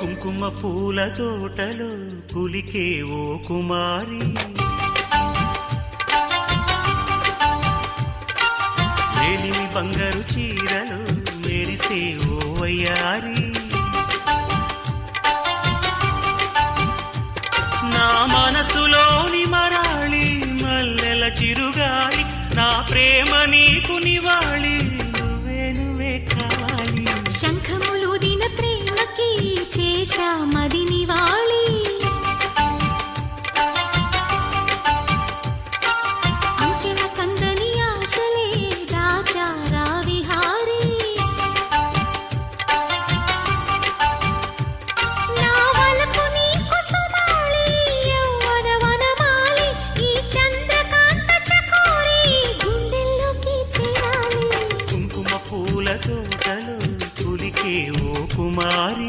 కుంకుమ పూల తోటలో పులికే ఓ కుమారి. మేలిమి బంగారు చీరలు మెరిసే ఓ వయ్యారి. నా మనసులోని మరాళి మల్లెల చిరుగాలి నా ప్రేమ నీకు పూల తోటలు పులికే ఓ కుమారి.